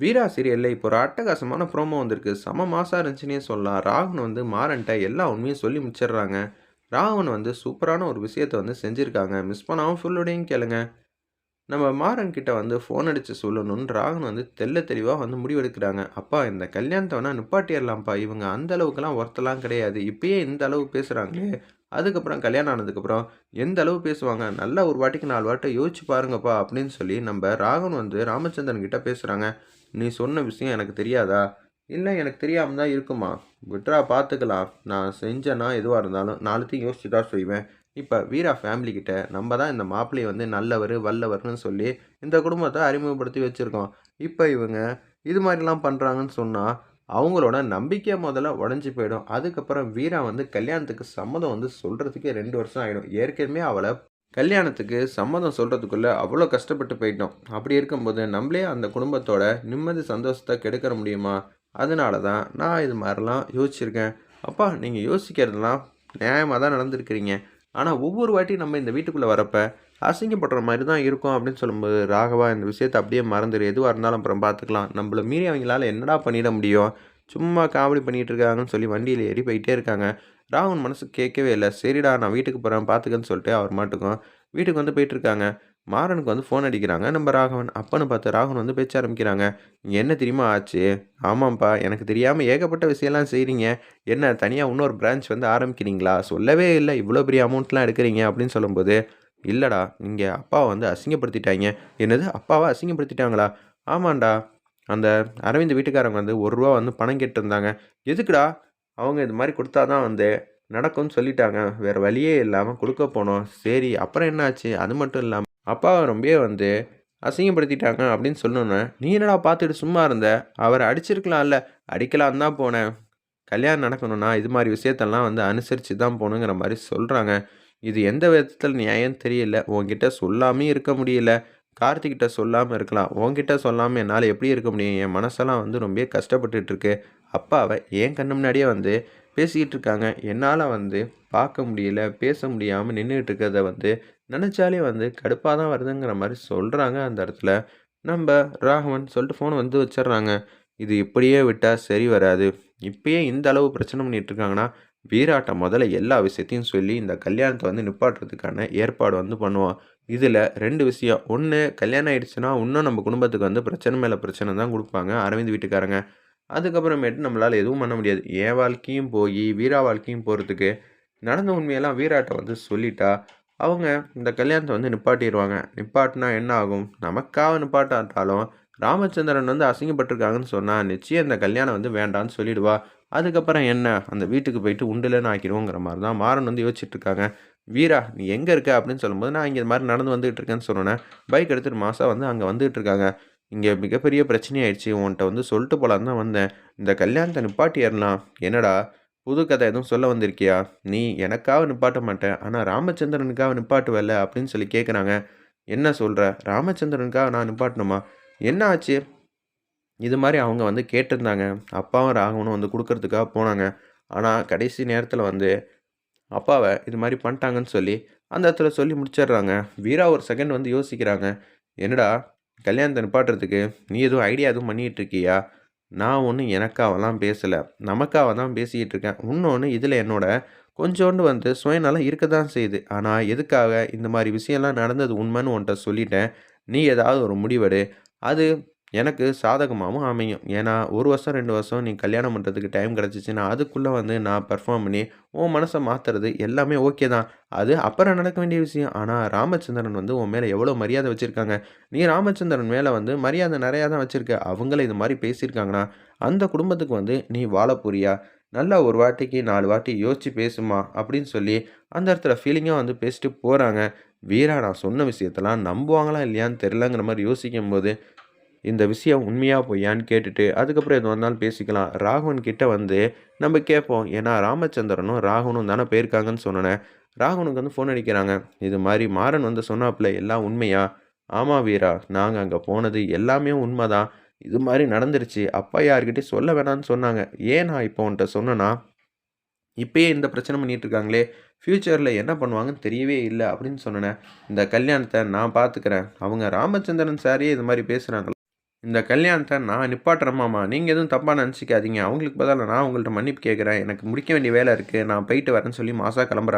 வீரா சீரியலில் இப்போ ஒரு அட்டகாசமான ப்ரோமோ வந்திருக்கு. செம மாசாக இருந்துச்சுன்னே சொல்லலாம். ராகுன் வந்து மாறன்ட்ட எல்லா உண்மையும் சொல்லி முடிச்சிடுறாங்க. ராகுன் வந்து சூப்பரான ஒரு விஷயத்தை வந்து செஞ்சுருக்காங்க. மிஸ் பண்ணாமல் ஃபுல்லோடையும் கேளுங்க. நம்ம மாறன் கிட்ட வந்து ஃபோன் அடித்து சொல்லணும்னு ராகுன் வந்து தெள்ள தெளிவாக வந்து முடிவெடுக்கிறாங்க. அப்பா இந்த கல்யாணத்தை நிப்பாட்டிடலாம்ப்பா. இவங்க அந்த அளவுக்குலாம் ஒர்த்தெல்லாம் கிடையாது. இப்பயே இந்த அளவு பேசுகிறாங்களே அதுக்கப்புறம் கல்யாணம் ஆனதுக்கப்புறம் எந்த அளவு பேசுவாங்க? நல்லா ஒரு வாட்டிக்கு நாலு வாட்டை யோசிச்சு பாருங்கப்பா அப்படின்னு சொல்லி நம்ம ராகவன் வந்து ராமச்சந்திரன் கிட்ட பேசுகிறாங்க நீ சொன்ன விஷயம் எனக்கு தெரியாதா? இல்லை எனக்கு தெரியாமல் தான் இருக்குமா? விட்ரா பார்த்துக்கலாம். நான் செஞ்சேன்னா எதுவாக இருந்தாலும் நாலுத்தையும் யோசிச்சு தான் செய்வேன். இப்போ வீரா ஃபேமிலிக்கிட்ட நம்ம தான் இந்த மாப்பிள்ளையை வந்து நல்லவர் வல்லவர்னு சொல்லி இந்த குடும்பத்தை அறிமுகப்படுத்தி வச்சுருக்கோம். இப்போ இவங்க இது மாதிரிலாம் பண்ணுறாங்கன்னு சொன்னால் அவங்களோட நம்பிக்கை முதல்ல உடஞ்சி போயிடும். அதுக்கப்புறம் வீரா வந்து கல்யாணத்துக்கு சம்மதம் வந்து சொல்கிறதுக்கே ரெண்டு வருஷம் ஆகிடும் ஏற்கனவே அவளை கல்யாணத்துக்கு சம்மதம் சொல்கிறதுக்குள்ளே அவ்வளோ கஷ்டப்பட்டு போயிட்டோம். அப்படி இருக்கும்போது நம்மளே அந்த குடும்பத்தோட நிம்மதி சந்தோஷத்தை கெடுக்கிற முடியுமா? அதனால தான் நான் இது மாதிரிலாம் யோசிச்சிருக்கேன். அப்பா நீங்கள் யோசிக்கிறதுலாம் நியாயமாக தான் நடந்திருக்கிறீங்க. ஆனால் ஒவ்வொரு வாட்டி நம்ம இந்த வீட்டுக்குள்ளே வரப்போ அசிங்கப்படுற மாதிரி தான் இருக்கும் அப்படின்னு சொல்லும்போது ராகவா இந்த விஷயத்தை அப்படியே மறந்துடு எதுவாக இருந்தாலும் அப்புறம் பார்த்துக்கலாம். நம்மளை மீறி அவங்களால என்னடா பண்ணிட முடியும்? சும்மா காமெடி பண்ணிகிட்டு இருக்காங்கன்னு சொல்லி வண்டியில் ஏறி போயிட்டே இருக்காங்க. ராகவன் மனசு கேட்கவே இல்லை. சரிடா நான் வீட்டுக்கு போகிறேன் பார்த்துக்கன்னு சொல்லிட்டு அவர் மாட்டுக்கும் வீட்டுக்கு வந்து போயிட்டுருக்காங்க. மாறனுக்கு வந்து ஃபோன் அடிக்கிறாங்க. நம்ம ராகவன் அப்பன்னு பார்த்து ராகவன் வந்து பேச்ச ஆரம்பிக்கிறாங்க. என்ன தெரியுமா ஆச்சு? ஆமாம்ப்பா எனக்கு தெரியாமல் ஏகப்பட்ட விஷயம்லாம் செய்கிறீங்க என்ன தனியாக இன்னொரு பிரான்ச் வந்து ஆரம்பிக்கிறீங்களா? சொல்லவே இல்லை. இவ்வளோ பெரிய அமௌண்ட்லாம் எடுக்கிறீங்க அப்படின்னு சொல்லும்போது இல்லைடா நீங்கள் அப்பாவை வந்து அசிங்கப்படுத்திட்டாங்க. என்னது? அப்பாவை அசிங்கப்படுத்திட்டாங்களா? ஆமாண்டா. அந்த அரவிந்த் வீட்டுக்காரங்க வந்து ஒரு ரூபா வந்து பணம் கேட்டிருந்தாங்க. எதுக்குடா? அவங்க இது மாதிரி கொடுத்தா தான் வந்து நடக்கும்னு சொல்லிட்டாங்க. வேறு வழியே இல்லாமல் கொடுக்க போனோம். சரி அப்புறம் என்னாச்சு? அது மட்டும் இல்லாமல் அப்பாவை ரொம்பவே வந்து அசிங்கப்படுத்திட்டாங்க அப்படின்னு சொன்னோன்னே நீ என்னடா பார்த்துட்டு சும்மா இருந்த? அவரை அடிச்சிருக்கலாம்ல. அடிக்கலாம் தான் போனேன். கல்யாணம் நடக்கணும்னா இது மாதிரி விஷயத்தெல்லாம் வந்து அனுசரித்து தான் போகணுங்கிற மாதிரி சொல்கிறாங்க இது எந்த விதத்தில் நியாயம் தெரியல. உங்ககிட்ட சொல்லாமே இருக்க முடியல. கார்த்திகிட்ட சொல்லாமல் இருக்கலாம். உங்ககிட்ட சொல்லாமல் என்னால் எப்படி இருக்க முடியும்? என் மனசெல்லாம் வந்து ரொம்ப கஷ்டப்பட்டுட்டு அப்பாவை என் கண்ணு முன்னாடியே வந்து பேசிக்கிட்டு இருக்காங்க. என்னால் வந்து பார்க்க முடியல பேச முடியாமல் நின்றுட்டு இருக்கிறத வந்து நினச்சாலே வந்து கடுப்பாக தான் வருதுங்கிற மாதிரி சொல்கிறாங்க அந்த இடத்துல. நம்ம ராகவன் சொல்லிட்டு ஃபோன் வந்து வச்சிடுறாங்க. இது இப்படியே விட்டால் சரி வராது. இப்பயே இந்த அளவு பிரச்சனை பண்ணிட்டு இருக்காங்கன்னா வீராட்டை முதல்ல எல்லா விஷயத்தையும் சொல்லி இந்த கல்யாணத்தை வந்து நிப்பாட்டுறதுக்கான ஏற்பாடு வந்து பண்ணுவான். இதில் ரெண்டு விஷயம். ஒன்று கல்யாணம் ஆயிடுச்சுன்னா இன்னும் நம்ம குடும்பத்துக்கு வந்து பிரச்சனை மேலே பிரச்சனை தான் கொடுப்பாங்க அரவிந்த் வீட்டுக்காரங்க. அதுக்கப்புறமேட்டு நம்மளால் எதுவும் பண்ண முடியாது. என் வாழ்க்கையும் போய் வீரா வாழ்க்கையும் போகிறதுக்கு நடந்த உண்மையெல்லாம் வீராட்டை வந்து சொல்லிட்டா அவங்க இந்த கல்யாணத்தை வந்து நிப்பாட்டிடுவாங்க நிப்பாட்டினா என்ன ஆகும்? நமக்காக நிப்பாட்டாட்டாலும் ராமச்சந்திரன் வந்து அசிங்கப்பட்டிருக்காங்கன்னு சொன்னால் நிச்சயம் இந்த கல்யாணம் வந்து வேண்டான்னு சொல்லிடுவா. அதுக்கப்புறம் என்ன? அந்த வீட்டுக்கு போயிட்டு உண்டுலன்னு ஆக்கிடுவோங்கிற மாதிரி தான் மாறன் வந்து யோசிச்சுட்டு இருக்காங்க. வீரா நீ எங்கே இருக்க? அப்படின்னு சொல்லும்போது நான் இங்கே இது மாதிரி நடந்து வந்துகிட்டு இருக்கேன்னு சொன்னேன் பைக் எடுத்துகிட்டு மாதம் வந்து அங்கே வந்துகிட்டு இருக்காங்க. இங்கே மிகப்பெரிய பிரச்சனை ஆயிடுச்சு உன்கிட்ட வந்து சொல்லிட்டு போலான்னு தான் வந்தேன். இந்த கல்யாணத்தை நிப்பாட்டி ஏறலாம். என்னடா புது கதை எதுவும் சொல்ல வந்திருக்கியா? நீ எனக்காக நிப்பாட்ட மாட்டேன். ஆனால் ராமச்சந்திரனுக்காக நிப்பாட்டுவல்ல? அப்படின்னு சொல்லி கேட்குறாங்க என்ன சொல்கிற ராமச்சந்திரனுக்காக நான் நிப்பாட்டணுமா? என்ன ஆச்சு? இது மாதிரி அவங்க வந்து கேட்டிருந்தாங்க. அப்பாவும் ராகவனும் வந்து கொடுக்கறதுக்காக போனாங்க. ஆனால் கடைசி நேரத்தில் வந்து அப்பாவை இது மாதிரி பண்ணிட்டாங்கன்னு சொல்லி அந்த இடத்துல சொல்லி முடிச்சிடுறாங்க. வீரா ஒரு செகண்ட் வந்து யோசிக்கிறாங்க. என்னடா கல்யாணத்தை நிப்பாட்டுறதுக்கு நீ எதுவும் ஐடியா எதுவும் பண்ணிகிட்டு இருக்கியா? நான் ஒன்றும் எனக்காவெல்லாம் பேசலை. நமக்காக தான் பேசிக்கிட்டு இருக்கேன். இன்னொன்று இதில் என்னோட கொஞ்சோண்டு வந்து சுயநலம் இருக்க தான் செய்யுது. ஆனால் எதுக்காக இந்த மாதிரி விஷயம்லாம் நடந்தது உண்மைன்னு உன்கிட்ட சொல்லிட்டேன். நீ ஏதாவது ஒரு முடிவெடு. அது எனக்கு சாதகமாகவும் அமையும். ஏன்னா ஒரு வருஷம் ரெண்டு வருஷம் நீ கல்யாணம் பண்ணுறதுக்கு டைம் கிடச்சிச்சின்னா அதுக்குள்ளே வந்து நான் பெர்ஃபார்ம் பண்ணி உன் மனசை மாற்றுறது எல்லாமே ஓகே தான். அது அப்புறம் நடக்க வேண்டிய விஷயம். ஆனால் ராமச்சந்திரன் வந்து உன் மேலே எவ்வளோ மரியாதை வச்சுருக்காங்க? நீ ராமச்சந்திரன் மேலே வந்து மரியாதை நிறையா தான் வச்சுருக்க. அவங்கள இது மாதிரி பேசியிருக்காங்கன்னா அந்த குடும்பத்துக்கு வந்து நீ வாழ புரியா நல்லா ஒரு வாட்டிக்கு நாலு வாட்டி யோசித்து பேசுமா? அப்படின்னு சொல்லி அந்த இடத்துல ஃபீலிங்காக வந்து பேசிட்டு போகிறாங்க வீரா நான் சொன்ன விஷயத்தெல்லாம் நம்புவாங்களா இல்லையான்னு தெரிலங்கிற மாதிரி யோசிக்கும் போது இந்த விஷயம் உண்மையாக பொய்யான்னு கேட்டுட்டு அதுக்கப்புறம் எது வந்தாலும் பேசிக்கலாம். ராகவன் கிட்ட வந்து நம்ம கேட்போம் ஏன்னா ராமச்சந்திரனும் ராகவனும் தானே போயிருக்காங்கன்னு சொன்னேன் ராகவனுக்கு வந்து ஃபோன் அடிக்கிறாங்க. இது மாதிரி மாறன் வந்து சொன்னாப்புல எல்லாம் உண்மையா? ஆமாம் வீரா நாங்கள் அங்கே போனது எல்லாமே உண்மை தான் இது மாதிரி நடந்துருச்சு. அப்பா யார்கிட்டயும் சொல்ல வேணாம்னு சொன்னாங்க. ஏன் நான் இப்போ உன்ட்ட சொன்னேன்னா இப்பயே இந்த பிரச்சனை பண்ணிட்டு இருக்காங்களே ஃப்யூச்சரில் என்ன பண்ணுவாங்கன்னு தெரியவே இல்லை அப்படின்னு சொன்னேன் இந்த கல்யாணத்தை நான் பார்த்துக்கிறேன் அவங்க ராமச்சந்திரன் சாரியே இது மாதிரி பேசுகிறாங்களா இந்த கல்யாணத்தை நான் நிப்பாட்டுறேம்மாம்மா நீங்கள் எதுவும் தப்பாக நினச்சிக்காதீங்க. அவங்களுக்கு பதிலாக நான் உங்கள்கிட்ட மன்னிப்பு கேட்குறேன் எனக்கு முடிக்க வேண்டிய வேலை இருக்குது நான் போயிட்டு வரேன்னு சொல்லி மாசா கிளம்புறேன்